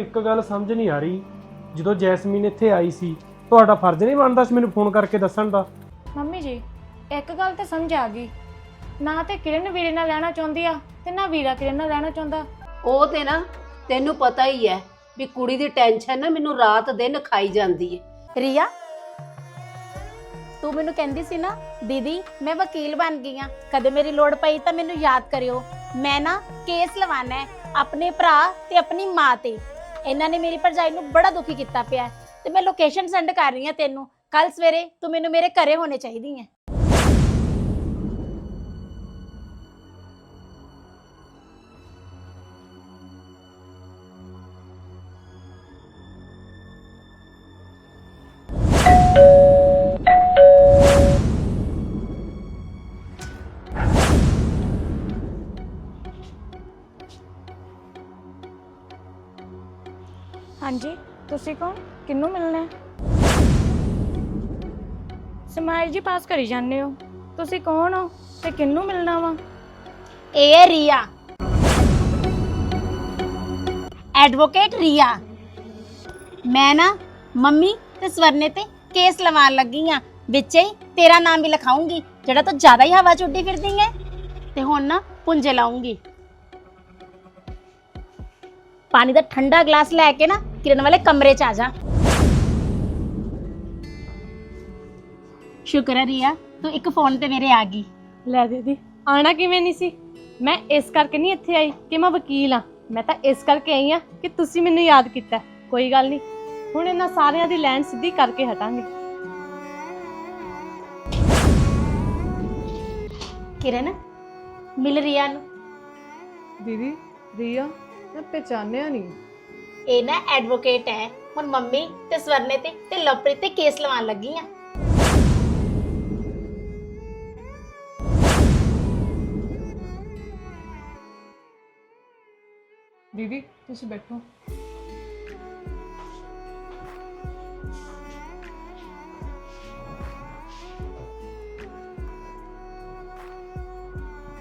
ਇੱਕ ਗੱਲ ਸਮਝ ਨਹੀਂ ਆ ਰਹੀ। ਜਦੋਂ ਜੈਸਮੀਨ ਇੱਥੇ ਆਈ ਸੀ ਤੁਹਾਡਾ ਫਰਜ਼ ਨਹੀਂ ਬਣਦਾ ਸੀ ਮੈਨੂੰ ਫੋਨ ਕਰਕੇ ਦੱਸਣ ਦਾ। ਮੰਮੀ ਜੀ ਇੱਕ ਗੱਲ ਤੇ ਸਮਝ ਆ ਗਈ। ਨਾ ਤੇ ਕਿਰਨ ਵੀਰੇ ਨਾਲ ਰਹਿਣਾ ਚਾਹੁੰਦੀ ਆ ਤੇ ਨਾ ਵੀਰਾ ਕਿਰਨ ਨਾਲ ਰਹਿਣਾ ਚਾਹੁੰਦਾ। ਉਹ ਤੇ ਨਾ ਤੈਨੂੰ ਪਤਾ ਹੀ ਹੈ ਵੀ ਕੁੜੀ ਦੀ ਟੈਨਸ਼ਨ ਨਾ ਮੈਨੂੰ ਰਾਤ ਦਿਨ ਖਾਈ ਜਾਂਦੀ ਹੈ ਰੀਆ ਤੂੰ ਮੈਨੂੰ ਕਹਿੰਦੀ ਸੀ ਨਾ ਦੀਦੀ ਮੈਂ ਵਕੀਲ ਬਣ ਗਈ ਆ। ਕਦੇ ਮੇਰੀ ਲੋੜ ਪਈ ਤਾਂ ਮੈਨੂੰ ਯਾਦ ਕਰਿਓ। ਮੈਂ ਨਾ ਕੇਸ ਲਵਾਣਾ ਹੈ ਆਪਣੇ ਭਰਾ ਤੇ ਆਪਣੀ ਮਾਂ ਤੇ। ਇਹਨਾਂ ਨੇ ਮੇਰੀ ਭਰਜਾਈ ਨੂੰ ਬੜਾ ਦੁਖੀ ਕੀਤਾ ਪਿਆ ਹੈ ਤੇ ਮੈਂ ਲੋਕੇਸ਼ਨ ਸੈਂਡ ਕਰ ਰਹੀ ਹਾਂ ਤੈਨੂੰ। ਕੱਲ ਸਵੇਰੇ ਤੂੰ ਮੈਨੂੰ ਮੇਰੇ ਘਰੇ ਹੋਣੇ ਚਾਹੀਦੀ ਹੈ। ਤੁਸੀਂ ਕੌਣ ਕਿੰਨੂੰ ਮਿਲਣਾ ਹੈ? ਸਮਾਇਲ ਜੀ ਪਾਸ ਕਰੀ ਜਾਂਦੇ ਹੋ। ਤੁਸੀਂ ਕੌਣ ਹੋ ਤੇ ਕਿੰਨੂੰ ਮਿਲਣਾ ਵਾ? ਇਹ ਹੈ ਰੀਆ। ਐਡਵੋਕੇਟ ਰੀਆ। ਮੈਂ ਨਾ ਮੰਮੀ ਤੇ ਸਵਰਨੇ ਤੇ ਕੇਸ ਲਵਾਉਣ ਲੱਗੀ ਆ ਵਿੱਚ ਹੀ ਤੇਰਾ ਨਾਮ ਵੀ ਲਿਖਾਉਂਗੀ, ਜਿਹੜਾ ਤੂੰ ਜ਼ਿਆਦਾ ਹੀ ਹਵਾ ਚ ਫਿਰਦੀ ਹੈ। ਤੇ ਹੁਣ ਨਾ ਪੁੰਜੇ ਲਾਉਂਗੀ। ਪਾਣੀ ਦਾ ਠੰਡਾ ਗਲਾਸ ਲੈ ਕੇ ਨਾ ਕਿਰਨ ਵਾਲੇ ਕਮਰੇ ਚ ਆ ਜਾ। ਸ਼ੁਕਰ ਹੈ ਰੀਆ ਤੂੰ ਇੱਕ ਫੋਨ ਤੇ ਮੇਰੇ ਆ ਗਈ। ਲੈ ਦੀਦੀ ਆਣਾ ਕਿਵੇਂ ਨਹੀਂ ਸੀ? ਮੈਂ ਇਸ ਕਰਕੇ ਨਹੀਂ ਇੱਥੇ ਆਈ ਕਿ ਮੈਂ ਵਕੀਲ ਆ ਮੈਂ ਤਾਂ ਇਸ ਕਰਕੇ ਆਈ ਆ ਕਿ ਤੁਸੀਂ ਮੈਨੂੰ ਯਾਦ ਕੀਤਾ। ਕੋਈ ਗੱਲ ਨਹੀਂ ਹੁਣ ਇਹਨਾਂ ਸਾਰਿਆਂ ਦੀ ਲਾਈਨ ਸਿੱਧੀ ਕਰਕੇ ਹਟਾਂਗੇ। ਕਿਰਨ ਮਿਲ ਰੀਆ ਨੂੰ। ਦੀਦੀ ਰੀਆ ਮੈਂ ਪਹਿਚਾਨਿਆ ਨਹੀਂ। ਇਹ ਨਾ ਐਡਵੋਕੇਟ ਹੈ। ਹੁਣ ਮੰਮੀ ਤੇ ਸਵਰਨੇ ਤੇ ਤੇ ਲਵਪ੍ਰੀਤ ਤੇ ਕੇਸ ਲਵਾਉਣ ਲੱਗੀ ਆ ਦੀਦੀ ਤੁਸੀਂ ਬੈਠੋ।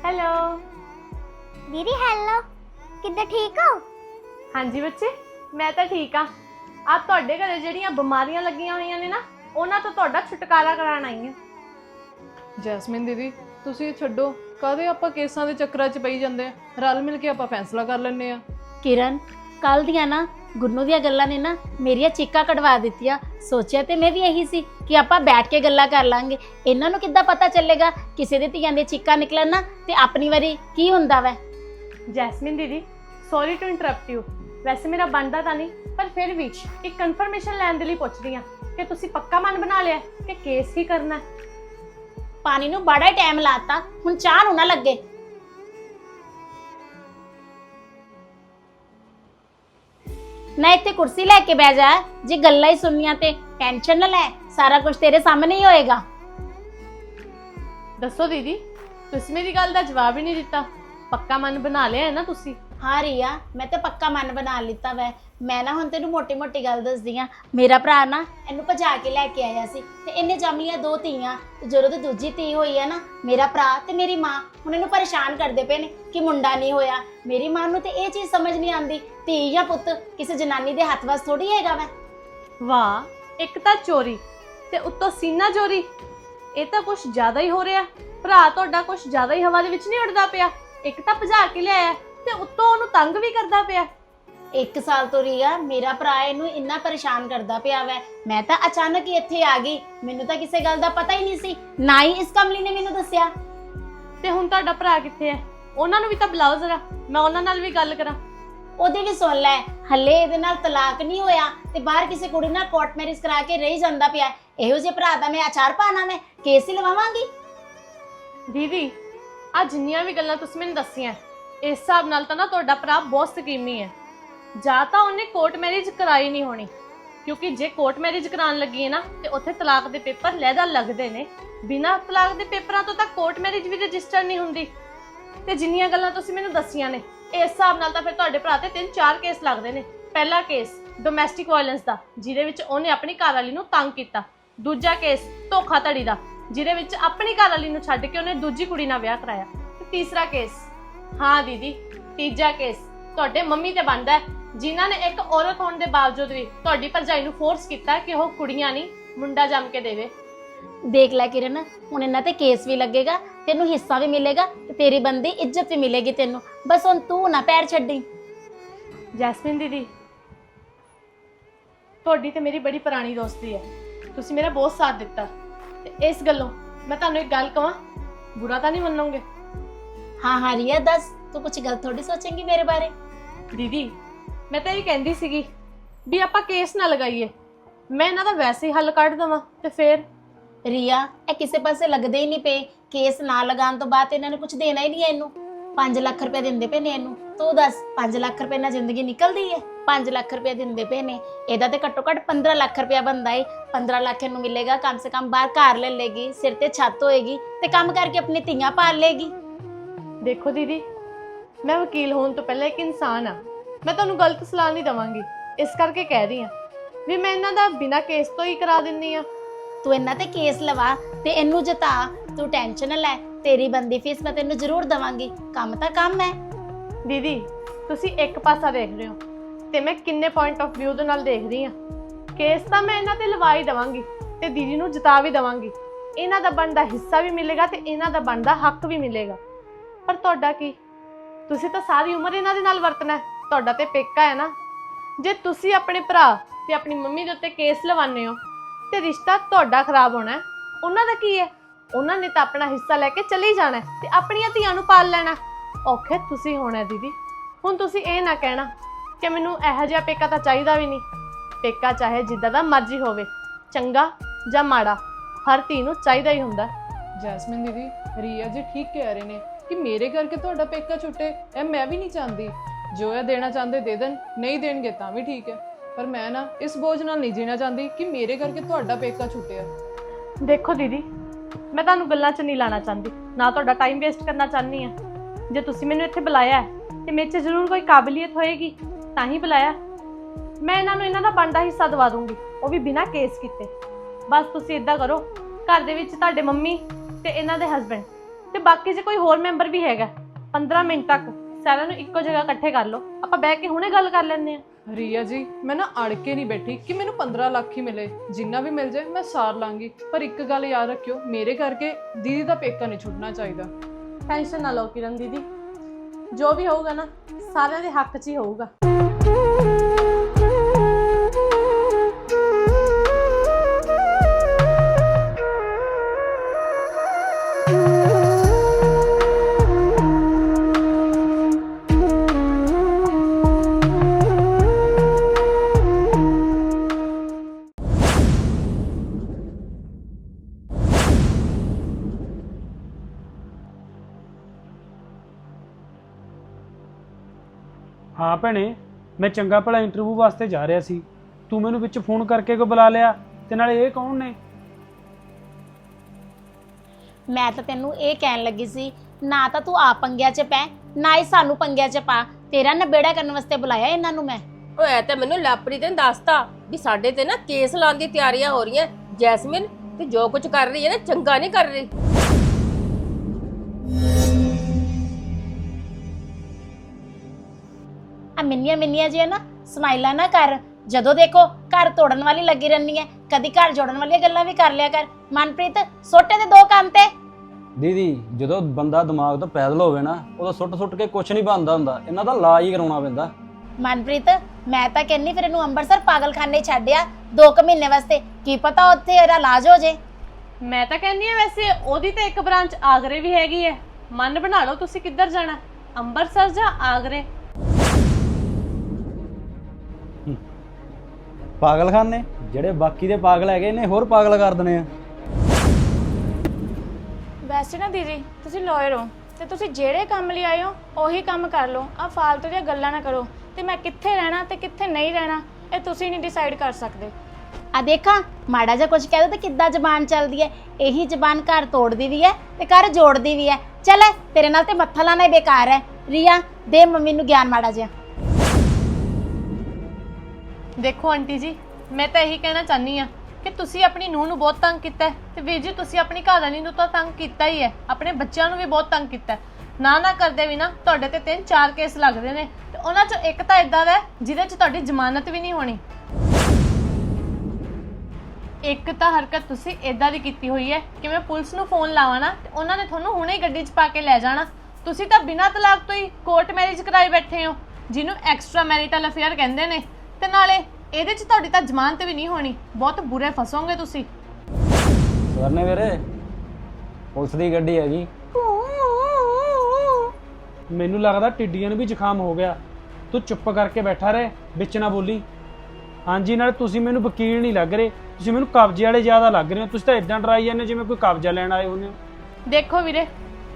ਹੈਲੋ ਦੀਦੀ ਹੈਲੋ ਕਿੱਦਾਂ ਠੀਕ ਹੋ? ਹਾਂਜੀ ਬੱਚੇ? ਮੈਂ ਤਾਂ ਠੀਕ ਆ। ਆ ਤੁਹਾਡੇ ਘਰੇ ਜਿਹੜੀਆਂ ਬਿਮਾਰੀਆਂ ਲੱਗੀਆਂ ਹੋਈਆਂ ਨੇ ਨਾ ਉਹਨਾਂ ਤੋਂ ਤੁਹਾਡਾ ਛੁਟਕਾਰਾ ਕਰਾਉਣ ਆਈ ਆ ਜੈਸਮਿਨ ਦੀਦੀ ਤੁਸੀਂ ਇਹ ਛੱਡੋ। ਕਾਦੇ ਆਪਾਂ ਕੇਸਾਂ ਦੇ ਚੱਕਰਾਂ 'ਚ ਪਈ ਜਾਂਦੇ ਆ ਰਲ ਮਿਲ ਕੇ ਆਪਾਂ ਫੈਸਲਾ ਕਰ ਲੈਂਦੇ ਆ ਕਿਰਨ ਕੱਲ ਦੀਆਂ ਨਾ ਗੁੰਨੂ ਦੀਆਂ ਗੱਲਾਂ ਨੇ ਨਾ ਮੇਰੀਆਂ ਚੀਕਾਂ ਕਢਵਾ ਦਿੱਤੀਆਂ। ਸੋਚਿਆ ਤੇ ਮੈਂ ਵੀ ਇਹੀ ਸੀ ਕਿ ਆਪਾਂ ਬੈਠ ਕੇ ਗੱਲਾਂ ਕਰ ਲਾਂਗੇ। ਇਹਨਾਂ ਨੂੰ ਕਿੱਦਾਂ ਪਤਾ ਚੱਲੇਗਾ ਕਿਸੇ ਦੇ ਧੀਆਂ ਦੇ ਚੀਕਾਂ ਨਿਕਲਣ ਨਾ? ਤੇ ਆਪਣੀ ਵਾਰੀ ਕੀ ਹੁੰਦਾ ਵੈ? ਜੈਸਮਿਨ ਦੀਦੀ ਸੌਰੀ ਟੂ ਇੰਟਰਰਪਟ ਯੂ ਵੈਸੇ ਮੇਰਾ ਬਣਦਾ ਤਾਂ ਨਹੀਂ ਪਰ ਫਿਰ ਵੀ ਇੱਕ ਕਨਫਰਮੇਸ਼ਨ ਲੈਣ ਦੇ ਲਈ ਪੁੱਛਦੀ ਆ ਕਿ ਤੁਸੀਂ ਪੱਕਾ ਮਨ ਬਣਾ ਲਿਆ ਕਿ ਕੇਸ ਹੀ ਕਰਨਾ ਹੈ? ਪਾਣੀ ਨੂੰ ਬੜਾ ਟਾਈਮ ਲਾਤਾ ਹੁਣ ਚਾਹ ਨੂੰ ਨਾ ਲੱਗੇ। ਨਾ ਇੱਥੇ ਕੁਰਸੀ ਲੈ ਕੇ ਬਹਿ ਜਾ ਜੇ ਗੱਲਾਂ ਹੀ ਸੁਣਨੀਆਂ ਤੇ ਟੈਨਸ਼ਨ ਨਾ ਲੈ ਸਾਰਾ ਕੁਝ ਤੇਰੇ ਸਾਹਮਣੇ ਹੀ ਹੋਏਗਾ। ਦੱਸੋ ਦੀਦੀ ਤੁਸੀਂ ਮੇਰੀ ਗੱਲ ਦਾ ਜਵਾਬ ਹੀ ਨਹੀਂ ਦਿੱਤਾ। ਪੱਕਾ ਮਨ ਬਣਾ ਲਿਆ ਹੈ ਨਾ ਤੁਸੀਂ? ਹਾਂ ਰੀਆ, ਮੈਂ ਤਾਂ ਪੱਕਾ ਮਨ ਬਣਾ ਲਿੱਤਾ ਵੈ। ਮੈਂ ਨਾ ਹੁਣ ਤੈਨੂੰ ਮੋਟੀ ਮੋਟੀ ਗੱਲ ਦੱਸਦੀ ਆ। ਮੇਰਾ ਭਰਾ ਨਾ ਇਹਨੂੰ ਭਜਾ ਕੇ ਲੈ ਕੇ ਆਇਆ ਸੀ ਤੇ ਇਹਨੇ ਜੰਮ ਲਿਆ ਦੋ ਧੀਆਂ, ਤੇ ਜਦੋਂ ਤੇ ਦੂਜੀ ਧੀ ਹੋਈ ਆ ਨਾ, ਮੇਰਾ ਭਰਾ ਤੇ ਮੇਰੀ ਮਾਂ, ਹੁਣ ਇਹਨੂੰ ਪਰੇਸ਼ਾਨ ਕਰਦੇ ਪਏ ਨੇ ਕਿ ਮੁੰਡਾ ਨਹੀਂ ਹੋਇਆ। ਮੇਰੀ ਮਾਂ ਨੂੰ ਤੇ ਇਹ ਚੀਜ਼ ਸਮਝ ਨਹੀਂ ਆਉਂਦੀ, ਧੀ ਜਾਂ ਪੁੱਤ, ਕਿਸੇ ਜਨਾਨੀ ਦੇ ਹੱਥ ਵਸ ਥੋੜੀ ਹੈਗਾ ਵੈ। ਵਾਹ, ਇੱਕ ਤਾਂ ਚੋਰੀ ਤੇ ਉੱਤੋਂ ਸੀਨਾ ਚੋਰੀ, ਇਹ ਤਾਂ ਕੁਝ ਜ਼ਿਆਦਾ ਹੀ ਹੋ ਰਿਹਾ। ਭਰਾ ਤੁਹਾਡਾ ਕੁਝ ਜ਼ਿਆਦਾ ਹੀ ਹਵਾ ਦੇ ਵਿੱਚ ਨਹੀਂ ਉੱਡਦਾ ਪਿਆ। ਇੱਕ ਤਾਂ ਭਜਾ ਕੇ ਲਿਆਇਆ। ਤੇ ਉੱਤੋਂ ਉਹਨੂੰ ਤੰਗ ਵੀ ਕਰਦਾ ਪਿਆ। ਇੱਕ ਸਾਲ ਤੋਂ ਰੀਆ ਮੇਰਾ ਭਰਾ ਇਹਨੂੰ ਇੰਨਾ ਪਰੇਸ਼ਾਨ ਕਰਦਾ ਪਿਆ ਵੈ। ਮੈਂ ਤਾਂ ਅਚਾਨਕ ਹੀ ਇੱਥੇ ਆ ਗਈ। ਮੈਨੂੰ ਤਾਂ ਕਿਸੇ ਗੱਲ ਦਾ ਪਤਾ ਹੀ ਨਹੀਂ ਸੀ। ਨਾ ਹੀ ਇਸ ਕਮਲੀ ਨੇ ਮੈਨੂੰ ਦੱਸਿਆ। ਤੇ ਹੁਣ ਤੁਹਾਡਾ ਭਰਾ ਕਿੱਥੇ ਹੈ? ਉਹਨਾਂ ਨੂੰ ਵੀ ਤਾਂ ਬੁਲਾਓ ਜ਼ਰਾ। ਮੈਂ ਉਹਨਾਂ ਨਾਲ ਵੀ ਗੱਲ ਕਰਾਂ। ਉਹਦੀ ਵੀ ਸੁਣ ਲੈ। ਹੱਲੇ ਇਹਦੇ ਨਾਲ ਤਲਾਕ ਨਹੀਂ ਹੋਇਆ ਤੇ ਬਾਹਰ ਕਿਸੇ ਕੁੜੀ ਨਾਲ ਕੋਰਟ ਮੈਰਿਜ ਕਰਾ ਕੇ ਰਹੀ ਜਾਂਦਾ ਪਿਆ। ਇਹੋ ਜਿਹੇ ਭਰਾ ਦਾ ਮੈਂ ਅਚਾਰ ਪਾਣਾ ਮੈਂ ਕੇਸ ਹੀ ਲਵਾਵਾਂਗੀ। ਦੀਦੀ ਆ ਜਿੰਨੀਆਂ ਵੀ ਗੱਲਾਂ ਤੁਸੀਂ ਮੈਨੂੰ ਦੱਸੀਆਂ ਇਸ ਹਿਸਾਬ ਨਾਲ ਤਾਂ ਨਾ ਤੁਹਾਡਾ ਭਰਾ ਬਹੁਤ ਸਕੀਮੀ ਹੈ। ਜਾਂ ਤਾਂ ਉਹਨੇ ਕੋਰਟ ਮੈਰਿਜ ਕਰਾਈ ਨਹੀਂ ਹੋਣੀ। ਕਿਉਂਕਿ ਜੇ ਕੋਰਟ ਮੈਰਿਜ ਕਰਾਉਣ ਲੱਗੀ ਹੈ ਨਾ, ਤੇ ਉੱਥੇ ਤਲਾਕ ਦੇ ਪੇਪਰ ਲੈਦਾ ਲੱਗਦੇ ਨੇ। ਬਿਨਾਂ ਤਲਾਕ ਦੇ ਪੇਪਰਾਂ ਤੋਂ ਤਾਂ ਕੋਰਟ ਮੈਰਿਜ ਵੀ ਰਜਿਸਟਰ ਨਹੀਂ ਹੁੰਦੀ। ਤੇ ਜਿੰਨੀਆਂ ਗੱਲਾਂ ਤੁਸੀਂ ਮੈਨੂੰ ਦੱਸੀਆਂ ਨੇ ਇਸ ਹਿਸਾਬ ਨਾਲ ਤਾਂ ਫਿਰ ਤੁਹਾਡੇ ਭਰਾ ਤੇ ਤਿੰਨ ਚਾਰ ਕੇਸ ਲੱਗਦੇ ਨੇ। ਪਹਿਲਾ ਕੇਸ ਡੋਮੈਸਟਿਕ ਵਾਇਲੈਂਸ ਦਾ, ਜਿਹਦੇ ਵਿੱਚ ਉਹਨੇ ਆਪਣੀ ਘਰਵਾਲੀ ਨੂੰ ਤੰਗ ਕੀਤਾ। ਦੂਜਾ ਕੇਸ ਧੋਖਾਧੜੀ ਦਾ, ਜਿਹਦੇ ਵਿੱਚ ਆਪਣੀ ਘਰਵਾਲੀ ਨੂੰ ਛੱਡ ਕੇ ਉਹਨੇ ਦੂਜੀ ਕੁੜੀ ਨਾਲ ਵਿਆਹ ਕਰਾਇਆ। ਤੇ ਤੀਸਰਾ ਕੇਸ ਹਾਂ ਦੀਦੀ ਤੀਜਾ ਕੇਸ ਤੁਹਾਡੇ ਮੰਮੀ ਤੇ ਬਣਦਾ ਹੈ। ਜਿਨ੍ਹਾਂ ਨੇ ਇੱਕ ਔਰਤ ਹੋਣ ਦੇ ਬਾਵਜੂਦ ਵੀ ਤੁਹਾਡੀ ਭਰਜਾਈ ਨੂੰ ਫੋਰਸ ਕੀਤਾ ਕਿ ਉਹ ਕੁੜੀਆਂ ਨਹੀਂ ਮੁੰਡਾ ਜੰਮ ਕੇ ਦੇਵੇ। ਦੇਖ ਲੈ ਕਿਰਨ ਹੁਣ ਇਹਨਾਂ ਤੇ ਕੇਸ ਵੀ ਲੱਗੇਗਾ ਤੈਨੂੰ ਹਿੱਸਾ ਵੀ ਮਿਲੇਗਾ ਤੇ ਤੇਰੀ ਬੰਦੀ ਇੱਜ਼ਤ ਵੀ ਮਿਲੇਗੀ ਤੈਨੂੰ। ਬਸ ਹੁਣ ਤੂੰ ਨਾ ਪੈਰ ਛੱਡੀ। ਜੈਸਮਿਨ ਦੀਦੀ ਤੁਹਾਡੀ ਤੇ ਮੇਰੀ ਬੜੀ ਪੁਰਾਣੀ ਦੋਸਤੀ ਹੈ। ਤੁਸੀਂ ਮੇਰਾ ਬਹੁਤ ਸਾਥ ਦਿੱਤਾ। ਤੇ ਇਸ ਗੱਲੋਂ ਮੈਂ ਤੁਹਾਨੂੰ ਇੱਕ ਗੱਲ ਕਹਾਂ ਬੁਰਾ ਤਾਂ ਨਹੀਂ ਮੰਨੋਗੇ? ਹਾਂ ਹਾਂ ਰੀਆ ਦੱਸ ਤੂੰ ਕੁਝ ਗਲਤ ਥੋੜੀ ਸੋਚੇਂਗੀ ਮੇਰੇ ਬਾਰੇ? ਦੀਦੀ ਮੈਂ ਤਾਂ ਇਹ ਕਹਿੰਦੀ ਸੀਗੀ ਵੀ ਆਪਾਂ ਕੇਸ ਨਾ ਲਗਾਈਏ। ਮੈਂ ਇਹਨਾਂ ਦਾ ਵੈਸੇ ਹੀ ਹੱਲ ਕੱਢ ਦਵਾਂ ਤੇ ਫੇਰ? ਰੀਆ ਇਹ ਕਿਸੇ ਪਾਸੇ ਲੱਗਦੇ ਹੀ ਨਹੀਂ ਪਏ। ਕੇਸ ਨਾ ਲਗਾਉਣ ਤੋਂ ਬਾਅਦ ਇਹਨਾਂ ਨੇ ਕੁਝ ਦੇਣਾ ਹੀ ਨਹੀਂ ਹੈ ਇਹਨੂੰ। 5 ਲੱਖ ਰੁਪਏ ਦਿੰਦੇ ਪਏ ਨੇ ਇਹਨੂੰ। ਤੂੰ ਦੱਸ 5 ਲੱਖ ਰੁਪਏ ਨਾਲ ਜ਼ਿੰਦਗੀ ਨਿਕਲਦੀ ਹੈ? 5 ਲੱਖ ਰੁਪਏ ਦਿੰਦੇ ਪਏ ਨੇ। ਇਹਦਾ ਤੇ ਘੱਟੋ ਘੱਟ 15 ਲੱਖ ਰੁਪਏ ਬੰਦਾ ਏ। 15 ਲੱਖ ਇਹਨੂੰ ਮਿਲੇਗਾ ਕਮ ਸੇ ਕਮ ਬਾਹਰ ਘਰ ਲੈ ਲੇਗੀ ਸਿਰ ਤੇ ਛੱਤ ਹੋਏਗੀ ਤੇ ਕੰਮ ਕਰਕੇ ਆਪਣੀ ਧੀਆਂ ਪਾਲ ਲੇਗੀ। ਦੇਖੋ ਦੀਦੀ ਮੈਂ ਵਕੀਲ ਹੋਣ ਤੋਂ ਪਹਿਲਾਂ ਇੱਕ ਇਨਸਾਨ ਆ ਮੈਂ ਤੁਹਾਨੂੰ ਗਲਤ ਸਲਾਹ ਨਹੀਂ ਦਵਾਂਗੀ। ਇਸ ਕਰਕੇ ਕਹਿ ਰਹੀ ਆ ਵੀ ਮੈਂ ਇਹਨਾਂ ਦਾ ਬਿਨਾਂ ਕੇਸ ਤੋਂ ਹੀ ਕਰਾ ਦਿੰਨੀ ਆ ਤੂੰ ਇਹਨਾਂ ਤੇ ਕੇਸ ਲਵਾ ਤੇ ਇਹਨੂੰ ਜਿਤਾ। ਤੂੰ ਟੈਨਸ਼ਨ ਨਾ ਲੈ ਤੇਰੀ ਬੰਦੀ ਫੀਸ ਮੈਂ ਤੈਨੂੰ ਜ਼ਰੂਰ ਦਵਾਂਗੀ। ਕੰਮ ਤਾਂ ਕੰਮ ਹੈ। ਦੀਦੀ ਤੁਸੀਂ ਇੱਕ ਪਾਸਾ ਦੇਖ ਰਹੇ ਹੋ ਤੇ ਮੈਂ ਕਿੰਨੇ ਪੁਆਇੰਟ ਆਫ View ਦੇ ਨਾਲ ਦੇਖ ਰਹੀ ਆ ਕੇਸ ਤਾਂ ਮੈਂ ਇਹਨਾਂ ਤੇ ਲਵਾ ਹੀ ਦਵਾਂਗੀ ਤੇ ਦੀਦੀ ਨੂੰ ਜਿਤਾ ਵੀ ਦਵਾਂਗੀ। ਇਹਨਾਂ ਦਾ ਬਣਦਾ ਹਿੱਸਾ ਵੀ ਮਿਲੇਗਾ ਤੇ ਇਹਨਾਂ ਦਾ ਬਣਦਾ ਹੱਕ ਵੀ ਮਿਲੇਗਾ। ਪਰ ਤੁਹਾਡਾ ਕੀ? ਤੁਸੀਂ ਤਾਂ ਸਾਰੀ ਉਮਰ ਇਹਨਾਂ ਦੇ ਨਾਲ ਵਰਤਣਾ ਹੈ। ਤੁਹਾਡਾ ਤੇ ਪੇਕਾ ਹੈ ਨਾ। ਜੇ ਤੁਸੀਂ ਆਪਣੇ ਭਰਾ ਤੇ ਆਪਣੀ ਮੰਮੀ ਦੇ ਉੱਤੇ ਕੇਸ ਲਵਾਉਂਦੇ ਹੋ, ਤੇ ਰਿਸ਼ਤਾ ਤੁਹਾਡਾ ਖਰਾਬ ਹੋਣਾ ਹੈ। ਉਹਨਾਂ ਦਾ ਕੀ ਹੈ? ਉਹਨਾਂ ਨੇ ਤਾਂ ਆਪਣਾ ਹਿੱਸਾ ਲੈ ਕੇ ਚਲੇ ਹੀ ਜਾਣਾ ਹੈ ਤੇ ਆਪਣੀਆਂ ਧੀਆਂ ਨੂੰ ਪਾਲ ਲੈਣਾ ਔਖੇ ਤੁਸੀਂ ਹੋਣਾ ਦੀਦੀ। ਹੁਣ ਤੁਸੀਂ ਇਹ ਨਾ ਕਹਿਣਾ ਕਿ ਮੈਨੂੰ ਇਹੋ ਜਿਹਾ ਪੇਕਾ ਤਾਂ ਚਾਹੀਦਾ ਵੀ ਨਹੀਂ। ਪੇਕਾ ਚਾਹੇ ਜਿੱਦਾਂ ਦਾ ਮਰਜ਼ੀ ਹੋਵੇ, ਚੰਗਾ ਜਾਂ ਮਾੜਾ, ਹਰ ਧੀ ਨੂੰ ਚਾਹੀਦਾ ਹੀ ਹੁੰਦਾ। ਜੈਸਮਿਨ ਦੀਦੀ, ਰੀਆ ਜੀ ਠੀਕ ਕਹਿ ਰਹੇ ਨੇ। ਕਿ ਮੇਰੇ ਕਰਕੇ ਤੁਹਾਡਾ ਪੇਕਾ ਛੁੱਟੇ ਇਹ ਮੈਂ ਵੀ ਨਹੀਂ ਚਾਹੁੰਦੀ। ਜੋ ਇਹ ਦੇਣਾ ਚਾਹੁੰਦੇ ਦੇ ਦੇਣ ਨਹੀਂ ਦੇਣਗੇ ਤਾਂ ਵੀ ਠੀਕ ਹੈ। ਪਰ ਮੈਂ ਨਾ ਇਸ ਬੋਝ ਨਾਲ ਨਹੀਂ ਜੀਣਾ ਚਾਹੁੰਦੀ ਕਿ ਮੇਰੇ ਕਰਕੇ ਤੁਹਾਡਾ ਪੇਕਾ ਛੁੱਟਿਆ ਦੇਖੋ ਦੀਦੀ ਮੈਂ ਤੁਹਾਨੂੰ ਗੱਲਾਂ 'ਚ ਨਹੀਂ ਲਾਣਾ ਚਾਹੁੰਦੀ। ਨਾ ਤੁਹਾਡਾ ਟਾਈਮ ਵੇਸਟ ਕਰਨਾ ਚਾਹੁੰਦੀ ਆ ਜੇ ਤੁਸੀਂ ਮੈਨੂੰ ਇੱਥੇ ਬੁਲਾਇਆ ਹੈ, ਤੇ ਮੇਰੇ 'ਚ ਜ਼ਰੂਰ ਕੋਈ ਕਾਬਲੀਅਤ ਹੋਏਗੀ ਤਾਂ ਹੀ ਬੁਲਾਇਆ ਮੈਂ ਇਹਨਾਂ ਨੂੰ ਇਹਨਾਂ ਦਾ ਬਣਦਾ ਹਿੱਸਾ ਦਵਾ ਦੂੰਗੀ ਉਹ ਵੀ ਬਿਨਾਂ ਕੇਸ ਕੀਤੇ। ਬਸ ਤੁਸੀਂ ਇਦਾਂ ਕਰੋ ਘਰ ਦੇ ਵਿੱਚ ਤੁਹਾਡੇ ਮੰਮੀ ਤੇ ਇਹਨਾਂ ਦੇ ਹਸਬੰਡ ਤੇ ਬਾਕੀ ਜੇ ਕੋਈ ਹੋਰ ਮੈਂਬਰ ਵੀ ਹੈਗਾ 15 ਮਿੰਟ ਤੱਕ ਸਾਰਿਆਂ ਨੂੰ ਇੱਕੋ ਜਗ੍ਹਾ ਇਕੱਠੇ ਕਰ ਲਓ। ਆਪਾਂ ਬਹਿ ਕੇ ਹੁਣੇ ਗੱਲ ਕਰ ਲੈਂਦੇ ਆ ਰੀਆ ਜੀ ਮੈਂ ਨਾ ਅੜ ਕੇ ਨਹੀਂ ਬੈਠੀ ਕਿ ਮੈਨੂੰ 15 ਲੱਖ ਹੀ ਮਿਲੇ। ਜਿੰਨਾ ਵੀ ਮਿਲ ਜਾਏ ਮੈਂ ਸਾਰ ਲਾਂਗੀ। ਪਰ ਇੱਕ ਗੱਲ ਯਾਦ ਰੱਖਿਓ ਮੇਰੇ ਕਰਕੇ ਦੀਦੀ ਦਾ ਪੇਕਾ ਨਹੀਂ ਛੁੱਟਣਾ ਚਾਹੀਦਾ। ਟੈਨਸ਼ਨ ਨਾ ਲਓ ਕਿਰਨ ਦੀਦੀ। ਜੋ ਵੀ ਹੋਊਗਾ ਨਾ ਸਾਰਿਆਂ ਦੇ ਹੱਕ 'ਚ ਹੀ ਹੋਊਗਾ। ਭੈਣੇ ਮੈਂ ਚੰਗਾ ਭਲਾ ਇੰਟਰਵਿਊ ਵਾਸਤੇ ਜਾ ਰਿਹਾ ਸੀ। ਤੂੰ ਮੈਨੂੰ ਵਿੱਚ ਫੋਨ ਕਰਕੇ ਕੋ ਬੁਲਾ ਲਿਆ? ਤੇ ਨਾਲੇ ਇਹ ਕੌਣ ਨੇ? ਮੈਂ ਤਾਂ ਤੈਨੂੰ ਇਹ ਕਹਿਣ ਲੱਗੀ ਸੀ ਨਾ ਤਾਂ ਤੂੰ ਆਪ ਪੰਗਿਆਂ 'ਚ ਪੈ ਨਾ ਹੀ ਸਾਨੂੰ ਪੰਗਿਆਂ 'ਚ ਪਾ। ਤੇਰਾ ਨਬੇੜਾ ਕਰਨ ਵਾਸਤੇ ਬੁਲਾਇਆ ਇਹਨਾਂ ਨੂੰ ਮੈਂ। ਉਹ ਐ ਤਾਂ ਮੈਨੂੰ ਲਾਪਰੀ ਨੇ ਦੱਸਤਾ ਵੀ ਸਾਡੇ ਤੇ ਨਾ ਕੇਸ ਲਾਉਣ ਦੀ ਤਿਆਰੀਆਂ ਹੋ ਰਹੀਆਂ। ਜੈਸਮਿਨ ਤੇ ਜੋ ਕੁਝ ਕਰ ਰਹੀ ਹੈ ਨਾ ਚੰਗਾ ਨਹੀਂ ਕਰ ਰਹੀ। ਮਿੰਨੀਆਂ ਮਿੰਨੀਆਂ ਜੀ ਨਾ ਸਮਾਈਲਾਂ ਨਾ ਕਰ। ਜਦੋਂ ਦੇਖੋ ਘਰ ਤੋੜਨ ਵਾਲੀ ਲੱਗੀ ਰਹਿੰਦੀ ਹੈ ਕਦੀ ਘਰ ਜੋੜਨ ਵਾਲੀਆਂ ਗੱਲਾਂ ਵੀ ਕਰ ਲਿਆ ਕਰ। ਮਨਪ੍ਰੀਤ ਸੋਟੇ ਦੇ ਦੋ ਕੰਮ ਤੇ। ਦੀਦੀ ਜਦੋਂ ਬੰਦਾ ਦਿਮਾਗ ਤੋਂ ਪੈਦਲ ਹੋਵੇ ਨਾ ਉਦੋਂ ਸੁੱਟ-ਸੁੱਟ ਕੇ ਕੁਝ ਨਹੀਂ ਬਣਦਾ ਹੁੰਦਾ। ਇਹਨਾਂ ਦਾ ਇਲਾਜ ਹੀ ਕਰਾਉਣਾ ਪੈਂਦਾ। ਮਨਪ੍ਰੀਤ ਮੈਂ ਤਾਂ ਕਹਿੰਨੀ ਫਿਰ ਇਹਨੂੰ ਅੰਮ੍ਰਿਤਸਰ ਪਾਗਲਖਾਨੇ ਛੱਡਿਆ 2 ਕੁ ਮਹੀਨੇ ਵਾਸਤੇ। ਕੀ ਪਤਾ ਉੱਥੇ ਇਹਦਾ ਇਲਾਜ ਹੋ ਜੇ। ਮੈਂ ਤਾਂ ਕਹਿੰਦੀ ਆ ਵੈਸੇ ਉਹਦੀ ਤਾਂ ਇੱਕ ਬ੍ਰਾਂਚ ਆਗਰੇ ਵੀ ਹੈਗੀ ਹੈ ਮਨ ਬਣਾ ਲਓ ਤੁਸੀਂ ਕਿੱਧਰ ਜਾਣਾ ਅੰਮ੍ਰਿਤਸਰ ਜਾਂ ਆਗਰੇ। ਪਾਗਲਖਾਨੇ ਜਿਹੜੇ ਬਾਕੀ ਦੇ ਪਾਗਲ ਹੈਗੇ ਨੇ ਹੋਰ ਪਾਗਲ ਕਰ ਦਨੇ ਆ। ਵੈਸੇ ਨਾ ਦੀਦੀ ਤੁਸੀਂ ਲਾਇਰ ਹੋ ਤੇ ਤੁਸੀਂ ਜਿਹੜੇ ਕੰਮ ਲਈ ਆਏ ਹੋ ਉਹੀ ਕੰਮ ਕਰ ਲਓ। ਆ ਫਾਲਤੂ ਦੀਆਂ ਗੱਲਾਂ ਨਾ ਕਰੋ। ਤੇ ਮੈਂ ਕਿੱਥੇ ਰਹਿਣਾ ਤੇ ਕਿੱਥੇ ਨਹੀਂ ਰਹਿਣਾ ਇਹ ਤੁਸੀਂ ਨਹੀਂ ਡਿਸਾਈਡ ਕਰ ਸਕਦੇ। ਆ ਦੇਖਾਂ ਮਾੜਾ ਜਿਹਾ ਕੁਝ ਕਹਿ ਦੋ ਤੇ ਕਿੱਦਾਂ ਜ਼ਬਾਨ ਚੱਲਦੀ ਹੈ ਇਹੀ ਜ਼ਬਾਨ ਘਰ ਤੋੜਦੀ ਵੀ ਹੈ ਤੇ ਘਰ ਜੋੜਦੀ ਵੀ ਹੈ ਚੱਲ ਤੇਰੇ ਨਾਲ ਤੇ ਮੱਥਾ ਲਾਣਾ ਹੀ ਬੇਕਾਰ ਹੈ ਰੀਆ ਦੇ ਮੰਮੀ ਨੂੰ ਗਿਆਨ ਮਾੜਾ ਜਿਹਾ। ਦੇਖੋ ਆਂਟੀ ਜੀ ਮੈਂ ਤਾਂ ਇਹੀ ਕਹਿਣਾ ਚਾਹਨੀ ਆ ਕਿ ਤੁਸੀਂ ਆਪਣੀ ਨੂੰਹ ਨੂੰ ਬਹੁਤ ਤੰਗ ਕੀਤਾ ਹੈ ਤੇ ਵੀਰ ਜੀ ਤੁਸੀਂ ਆਪਣੀ ਘਰਵਾਲੀ ਨੂੰ ਤਾਂ ਤੰਗ ਕੀਤਾ ਹੀ ਹੈ ਆਪਣੇ ਬੱਚਿਆਂ ਨੂੰ ਵੀ ਬਹੁਤ ਤੰਗ ਕੀਤਾ ਹੈ। ਨਾ ਨਾ ਕਰਦੇ ਵੀ ਨਾ ਤੁਹਾਡੇ ਤੇ ਤਿੰਨ ਚਾਰ ਕੇਸ ਲੱਗਦੇ ਨੇ ਤੇ ਉਹਨਾਂ ਚੋਂ ਇੱਕ ਤਾਂ ਇਦਾਂ ਦਾ ਹੈ, ਜਿਹਦੇ 'ਚ ਤੁਹਾਡੀ ਜ਼ਮਾਨਤ ਵੀ ਨਹੀਂ ਹੋਣੀ। ਇੱਕ ਤਾਂ ਹਰਕਤ ਤੁਸੀਂ ਇਦਾਂ ਦੀ ਕੀਤੀ ਹੋਈ ਹੈ ਕਿ ਮੈਂ ਪੁਲਿਸ ਨੂੰ ਫੋਨ ਲਾਵਾਂ ਨਾ ਤੇ ਉਹਨਾਂ ਨੇ ਤੁਹਾਨੂੰ ਹੁਣੇ ਹੀ ਗੱਡੀ 'ਚ ਪਾ ਕੇ ਲੈ ਜਾਣਾ। ਤੁਸੀਂ ਤਾਂ ਬਿਨਾਂ ਤਲਾਕ ਤੋਂ ਹੀ ਕੋਰਟ ਮੈਰਿਜ ਕਰਾਈ ਬੈਠੇ ਹੋ ਜਿਹਨੂੰ ਐਕਸਟਰਾ ਮੈਰੀਟਲ ਅਫੇਅਰ ਕਹਿੰਦੇ ਨੇ। ਤੇ ਨਾਲੇ ਇਹਦੇ 'ਚ ਤੁਹਾਡੀ ਤਾਂ ਜ਼ਮਾਨਤ ਵੀ ਨਹੀਂ ਹੋਣੀ। ਬਹੁਤ ਬੁਰੇ ਫਸੋਗੇ ਤੁਸੀਂ। ਸਵਰਨੇ ਵੀਰੇ ਪੁਲਿਸ ਦੀ ਗੱਡੀ ਹੈਗੀ। ਮੈਨੂੰ ਲੱਗਦਾ ਟਿੱਡੀਆਂ ਨੂੰ ਵੀ ਜ਼ੁਕਾਮ ਹੋ ਗਿਆ। ਤੂੰ ਚੁੱਪ ਕਰਕੇ ਬੈਠਾ ਰਹਿ ਵਿੱਚ ਨਾ ਬੋਲੀ। ਹਾਂਜੀ ਨਾਲ ਤੁਸੀਂ ਮੈਨੂੰ ਵਕੀਲ ਨਹੀਂ ਲੱਗ ਰਹੇ। ਤੁਸੀਂ ਮੈਨੂੰ ਕਬਜ਼ੇ ਵਾਲੇ ਜ਼ਿਆਦਾ ਲੱਗ ਰਹੇ ਹੋ। ਤੁਸੀਂ ਤਾਂ ਇਦਾਂ ਡਰਾਈ ਜਾਂਦੇ ਹੋ ਜਿਵੇਂ ਕੋਈ ਕਬਜ਼ਾ ਲੈਣ ਆਏ ਹੁੰਦੇ ਹੋ। ਦੇਖੋ ਵੀਰੇ